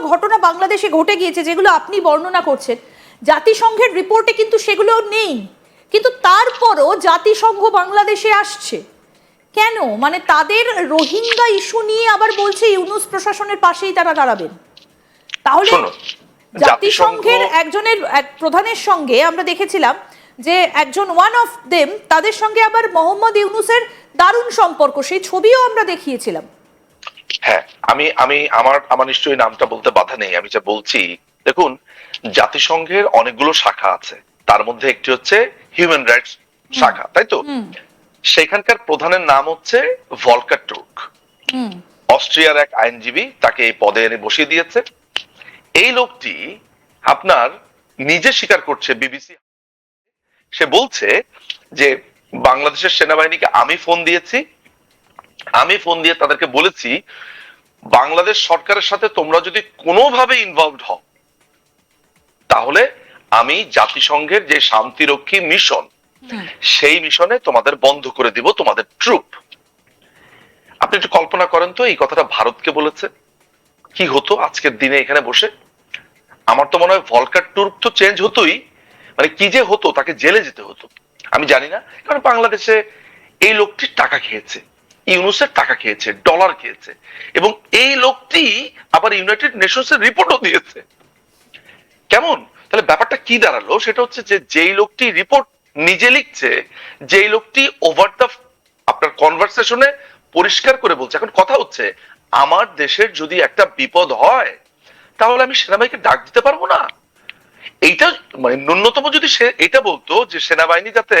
ঘটনা বাংলাদেশে ঘটে গিয়েছে যেগুলো আপনি বর্ণনা করছেন। জাতিসংঘের রিপোর্টে কিন্তু সেগুলো নেই। কিন্তু তারপরও জাতিসংঘ বাংলাদেশে আসছে। কেন? মানে তাদের রোহিঙ্গা ইস্যু নিয়ে আবার বলছে ইউনুস প্রশাসনের পাশেই তারা দাঁড়াবেন। তাহলে জাতিসংঘের একজনের এক প্রধানের সঙ্গে আমরা দেখেছিলাম যে একজন ওয়ান অফ দেম তাদের সঙ্গে আবার মোহাম্মদ ইউনুসের দারুণ সম্পর্ক সেই ছবিও আমরা দেখিয়েছিলাম। হ্যাঁ আমি আমি আমার আমার নিশ্চয়ই নামটা বলতে বাধা নেই আমি যা বলছি দেখুন জাতিসংঘের অনেকগুলো শাখা আছে তার মধ্যে একটি হচ্ছে হিউম্যান রাইটস শাখা তাই তো? সেখানকার প্রধানের নাম হচ্ছে ভলকার টুর্ক। হুম। অস্ট্রিয়ার এক আইনজীবী তাকে এই পদে এনে বসিয়ে দিয়েছে। এই লোকটি আপনার নিজে স্বীকার করছে বিবিসি। সে বলছে যে বাংলাদেশের সেনাবাহিনীকে আমি ফোন দিয়েছি আমি ফোন দিয়ে তাদেরকে বলেছি বাংলাদেশ সরকারের সাথে তোমরা যদি কোনোভাবে ইনভলভড হও তাহলে আমি জাতিসংঘের যে শান্তিরক্ষী মিশন সেই মিশনে তোমাদের বন্ধ করে দিব তোমাদের ট্রুপ আপনি একটু কল্পনা করেন তো এই কথাটা ভারতকে বলেছে। কি হতো আজকের দিনে এখানে বসে? আমার তো মনে হয় ভলকার ট্রুপ তো চেঞ্জ হতোই। মানে কি যে হতো তাকে জেলে যেতে হতো। আমি জানি না কারণ বাংলাদেশে এই লোকটি টাকা খেয়েছে। ইউনুসের টাকা খেয়েছে ডলার খেয়েছে, এবং এই লোকটি আবার ইউনাইটেড নেশনসের রিপোর্টও দিয়েছে। কেমন? তাহলে ব্যাপারটা কি দাঁড়াল? সেটা হচ্ছে যে, যেই লোকটি রিপোর্ট নিজে লিখছে, যেই লোকটি ওভার দ্য আপনার কনভারসেশনে পরিষ্কার করে বলছে। এখন কথা হচ্ছে, আমার দেশের যদি একটা বিপদ হয়, তাহলে আমি সেনাবাহিনীকে ডাক দিতে পারব না। এইটা মানে ন্যূনতম যদি সে এটা বলতো যে, সেনাবাহিনী যাতে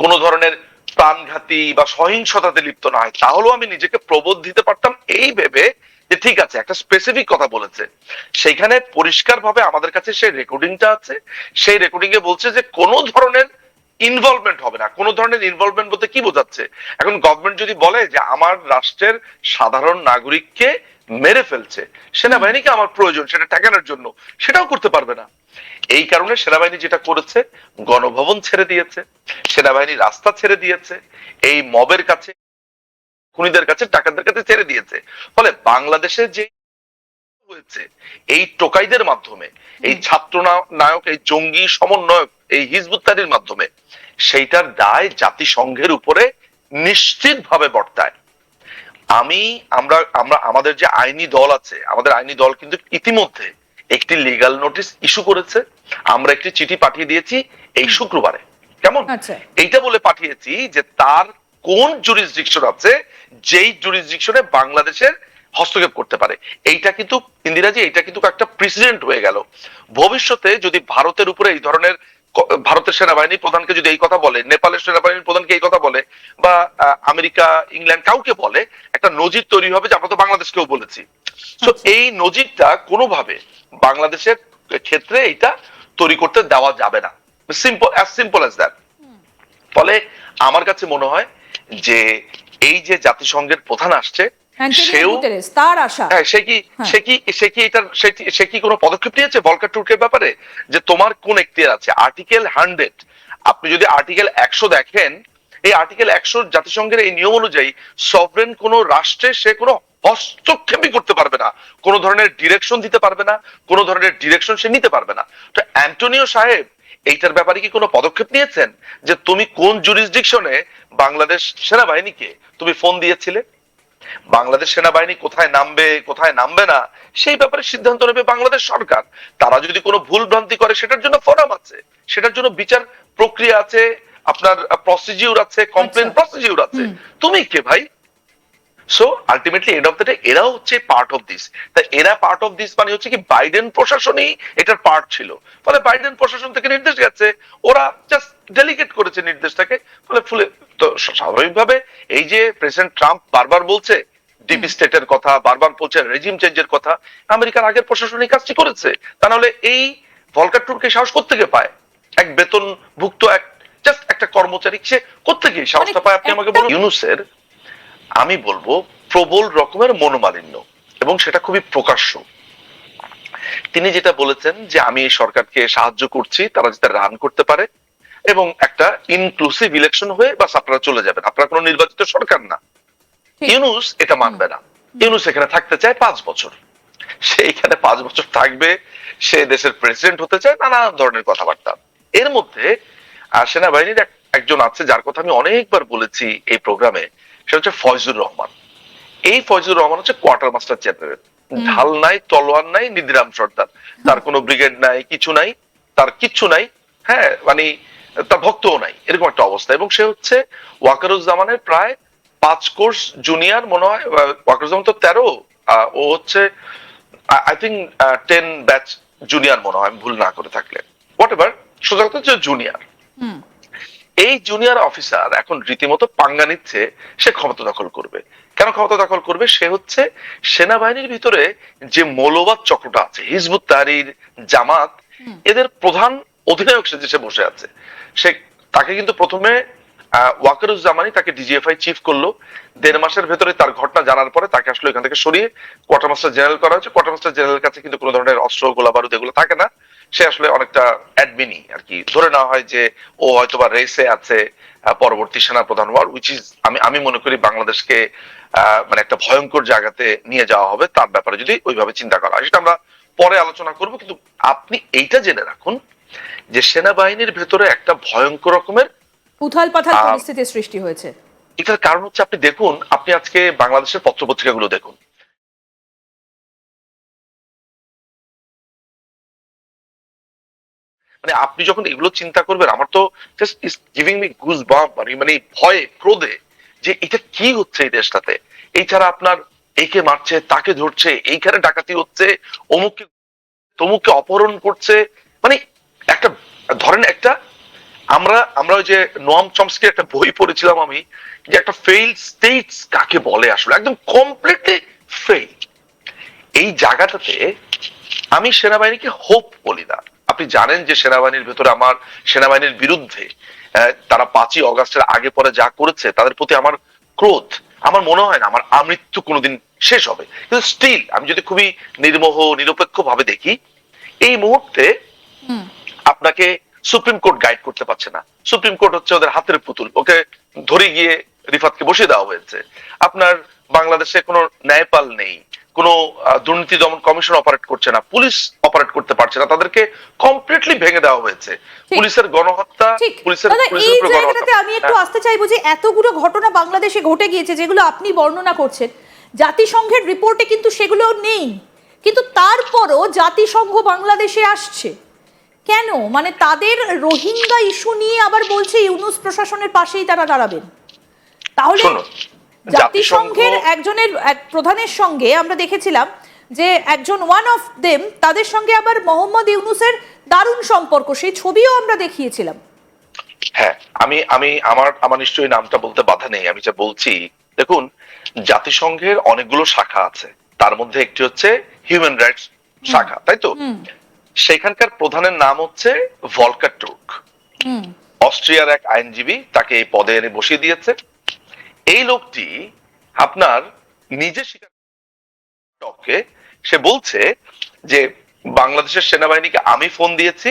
কোন ধরনের প্রাণঘাতী বা সহিংসতাতে লিপ্ত না হয়, তাহলেও আমি নিজেকে প্রবোধ দিতে পারতাম। এই ভেবে যে ঠিক আছে, একটা স্পেসিফিক কথা বলেছে। সেইখানে পরিষ্কার ভাবে আমাদের কাছে সেই রেকর্ডিংটা আছে। সেই রেকর্ডিং এ বলছে যে কোনো ধরনের ইনভলভমেন্ট হবে না। কোনো ধরনের ইনভলভমেন্ট বলতে কি বোঝাচ্ছে? এখন গভর্নমেন্ট যদি বলে যে আমার রাষ্ট্রের সাধারণ নাগরিককে মেরে ফেলছে, সেনাবাহিনীকে আমার প্রয়োজন, সেটা ঠেকানোর জন্য, সেটাও করতে পারবে না। এই কারণে সেনাবাহিনী যেটা করেছে গণভবন ছেড়ে দিয়েছে সেনাবাহিনী রাস্তা ছেড়ে দিয়েছে এই মবের কাছে খুনিদের কাছে টাকাদের কাছে ছেড়ে দিয়েছে। ফলে বাংলাদেশে যে হয়েছে এই টোকাইদের মাধ্যমে এই ছাত্র নায়ক এই জঙ্গি সমন্বয়ক এই হিজবুত্তারির মাধ্যমে সেইটার দায় জাতিসংঘের উপরে নিশ্চিতভাবে বর্তায়। আমি আমরা আমরা আমাদের যে আইনি দল আছে আমাদের আইনি দল কিন্তু ইতিমধ্যে একটি লিগাল নোটিশ ইস্যু করেছে। আমরা একটি চিঠি পাঠিয়ে দিয়েছি এই শুক্রবারে। কেমন? আচ্ছা। এইটা বলে পাঠিয়েছি যে তার কোন জুরিসডিকশন আছে যেই জুরিসডিকশনে বাংলাদেশের হস্তক্ষেপ করতে পারে। এইটা কিন্তু ইন্দিরাজি এইটা কিন্তু একটা প্রেসিডেন্ট হয়ে গেল। ভবিষ্যতে যদি ভারতের উপরে এই ধরনের ভারতের সেনাবাহিনী প্রধানকে যদি এই কথা বলে নেপালের সেনাবাহিনীর প্রধানকে এই কথা বলে বা আমেরিকা ইংল্যান্ড কাউকে বলে একটা নজির তৈরি হবে যে আমরা তো বাংলাদেশকেও বলেছি। তো আচ্ছা। এই নজিরটা কোনোভাবে বাংলাদেশের ক্ষেত্রে এটা তৈরি করতে দেওয়া যাবে না। Simple as simple as that ফলে আমার কাছে মনে হয় যে এই যে জাতিসংঘের প্রধান আসছে সেও তার আশা। হ্যাঁ সে কি হ্যাঁ। সে কি সে কি এটার সে কি- সে কি কোনো পদক্ষেপ নিয়েছে বলকার টুর্কের ব্যাপারে? যে তোমার কোন এখতিয়ার আছে? আর্টিকেল হান্ড্রেড আপনি যদি আর্টিকেল একশো দেখেন এই আর্টিকেল একশো জাতিসংঘের এই নিয়ম অনুযায়ী সভরেন কোন রাষ্ট্রে সে কোনো হস্তক্ষেপই করতে পারবে না। কোনো ধরনের ডিরেকশন দিতে পারবে না কোনো ধরনের ডিরেকশন সে নিতে পারবে না। তো অ্যান্টোনিও সাহেব এইটার ব্যাপারে কি কোনো পদক্ষেপ নিয়েছেন? যে তুমি কোন জুরিসডিকশনে বাংলাদেশ সেনাবাহিনীকে তুমি ফোন দিয়েছিলে? বাংলাদেশ সেনাবাহিনী কোথায় নামবে কোথায় নামবে না সেই ব্যাপারে সিদ্ধান্ত নেবে বাংলাদেশ সরকার। তারা যদি কোনো ভুল ভ্রান্তি করে সেটার জন্য ফোরাম আছে। সেটার জন্য বিচার প্রক্রিয়া আছে আপনার প্রসিডিউর আছে কমপ্লেন প্রসিজিউর প্রসিডিউর আছে। তুমি কে ভাই? So ultimately end of the day এরাও হচ্ছে পার্ট অফ দিস তা এরা পার্ট অফ দিস মানে হচ্ছে কি বাইডেন প্রশাসনই এটার পার্ট ছিল। ফলে বাইডেন প্রশাসন থেকে নির্দেশ গেছে ওরা জাস্ট ডেলিগেট করেছে নির্দেশটাকে ফলে ফুলে তো স্বাভাবিকভাবে এই যে প্রেসিডেন্ট ট্রাম্প বারবার বলছে ডিপ স্টেটের কথা বারবার বলছে রেজিম চেঞ্জের কথা আমেরিকার আগের প্রশাসন এই কাজটি করেছে। তা নাহলে এই ভলকার টুরকে সাহস থেকে পায়? এক বেতনভুক্ত এক জাস্ট একটা কর্মচারী সে কোথেকে সাহসটা মানে পায়? আপনি আমাকে বলুন। ইউনুসের আমি বলব প্রবল রকমের মনোমালিন্য এবং সেটা খুবই প্রকাশ্য। তিনি যেটা বলেছেন যে আমি এই সরকারকে সাহায্য করছি তারা যাতে রান করতে পারে এবং একটা ইনক্লুসিভ ইলেকশন হয়ে বাস আপনারা চলে যাবেন। আপনারা কোনো নির্বাচিত সরকার না। ইউনুস এটা মানবে না। ইউনুস এখানে থাকতে চায় পাঁচ বছর। সে এখানে পাঁচ বছর থাকবে সে দেশের প্রেসিডেন্ট হতে চায় নানা ধরনের কথাবার্তা। এর মধ্যে সেনাবাহিনীর এক- একজন আছে যার কথা আমি অনেকবার বলেছি এই প্রোগ্রামে। সেটা হচ্ছে ফয়জুর রহমান। এই ফয়জুর রহমান হচ্ছে কোয়ার্টার মাস্টার জেনারেল ঢাল নাই তলোয়ার নাই নিধিরাম সর্দার। তার কোনো ব্রিগেড নাই কিছু নাই তার কিচ্ছু নাই হ্যাঁ মানে তার ভক্তও নাই এরকম একটা অবস্থা। এবং সে হচ্ছে ওয়াকারুজ্জামানের প্রায় পাঁচ কোর্স জুনিয়র মনে হয় ওয়াকারুজ্জামান তো তেরো ও হচ্ছে I think ten batch junior মনে হয় ভুল না করে থাকলে। হোয়াট এভার সোজা কথা হচ্ছে জুনিয়র এই জুনিয়র অফিসার এখন রীতিমতো পাঙ্গা নিচ্ছে সে ক্ষমতা দখল করবে। কেন ক্ষমতা দখল করবে? সে হচ্ছে সেনাবাহিনীর ভিতরে যে মৌলবাদ চক্রটা আছে হিজবুত তাহরির জামাত এদের প্রধান অধিনায়ক সে বসে আছে। সে তাকে কিন্তু প্রথমে ওয়াকারুজ্জামানি তাকে ডিজিএফআই চিফ করল। দেড় মাসের ভেতরে তার ঘটনা জানার পরে তাকে আসলে এখান থেকে সরিয়ে। কোয়ার্টার মাস্টার জেনারেল করা হয়েছে। কোয়ার্টার মাস্টার জেনারেল কাছে কিন্তু কোনো ধরনের অস্ত্র গোলা বারুদ এগুলো থাকে না। সে আসলে অনেকটা অ্যাডমিনি আর কি ধরে নেওয়া হয় যে ও হয়তোবা রেসে আছে পরবর্তী সেনা প্রধান হওয়ার উইচ ইজ আমি আমি মনে করি বাংলাদেশকে মানে একটা ভয়ঙ্কর জায়গাতে নিয়ে যাওয়া হবে তার ব্যাপারে যদি ওইভাবে চিন্তা করা হয়। সেটা আমরা পরে আলোচনা করব কিন্তু আপনি এইটা জেনে রাখুন যে সেনাবাহিনীর ভেতরে একটা ভয়ঙ্কর রকমের উথাল পাথাল পরিস্থিতির সৃষ্টি হয়েছে। এটার কারণ হচ্ছে আপনি দেখুন আপনি আজকে বাংলাদেশের পত্রপত্রিকাগুলো দেখুন। মানে আপনি যখন এগুলো চিন্তা করবেন, আমার তো just is giving me goose bump মানে মানে ভয়ে, ক্রোধে, যে এটা কি হচ্ছে এই দেশটাতে? এছাড়া আপনার একে মারছে, তাকে ধরছে, এইখানে ডাকাতি হচ্ছে, অমুককে, তমুককে অপহরণ করছে। মানে একটা, ধরেন একটা, আমরা আমরা ওই যে নোয়াম চমস্কির একটা বই পড়েছিলাম আমি, যে একটা ফেইল স্টেটস কাকে বলে আসলে, একদম কমপ্লিটলি ফেইল এই জায়গাটাতে আমি সেনাবাহিনীকে হোপ বলি না। আপনি জানেন যে সেনাবাহিনীর ভেতরে আমার সেনাবাহিনীর বিরুদ্ধে তারা পাঁচই অগাস্টের আগে পরে যা করেছে তাদের প্রতি আমার ক্রোধ আমার মনে হয় না আমার আমৃত্যু কোনোদিন শেষ হবে। কিন্তু স্টিল আমি যদি খুবই নির্মোহ নিরপেক্ষ ভাবে দেখি এই মুহূর্তে আপনাকে সুপ্রিম কোর্ট গাইড করতে পারছে না। সুপ্রিম কোর্ট হচ্ছে ওদের হাতের পুতুল ওকে ধরে গিয়ে রিফাতকে বসিয়ে দেওয়া হয়েছে। আপনার বাংলাদেশে কোনো ন্যায়পাল নেই কোনো দুর্নীতি দমন কমিশন অপারেট করছে না পুলিশ অপারেট করতে পারছে না তাদেরকে কমপ্লিটলি ভেঙে দেওয়া হয়েছে। পুলিশের গণহত্যা পুলিশের এই জায়গাটাতে আমি একটু হ্যাঁ। আসতে চাইব যে এতগুলো ঘটনা বাংলাদেশে ঘটে গিয়েছে যেগুলো আপনি বর্ণনা করছেন। জাতিসংঘের রিপোর্টে কিন্তু সেগুলো নেই। কিন্তু তারপরও জাতিসংঘ বাংলাদেশে আসছে। কেন? মানে তাদের রোহিঙ্গা ইস্যু নিয়ে আবার বলছে ইউনুস প্রশাসনের পাশেই তারা দাঁড়াবেন। তাহলে জাতিসংঘের একজনের এক প্রধানের সঙ্গে আমরা দেখেছিলাম যে একজন ওয়ান অফ দেম তাদের সঙ্গে আবার মোহাম্মদ ইউনুসের দারুণ সম্পর্ক সেই ছবিও আমরা দেখিয়েছিলাম। হ্যাঁ আমি আমি আমার আমার নিশ্চয়ই নামটা বলতে বাধা নেই আমি যা বলছি দেখুন জাতিসংঘের অনেকগুলো শাখা আছে তার মধ্যে একটি হচ্ছে হিউম্যান রাইটস শাখা তাই তো? সেখানকার প্রধানের নাম হচ্ছে ভলকার টুক অস্ট্রিয়ার এক আইনজীবী তাকে এই পদে এনে বসিয়ে দিয়েছে। এই লোকটি আপনার নিজে স্বীকার সে বলছে যে বাংলাদেশের সেনাবাহিনীকে আমি ফোন দিয়েছি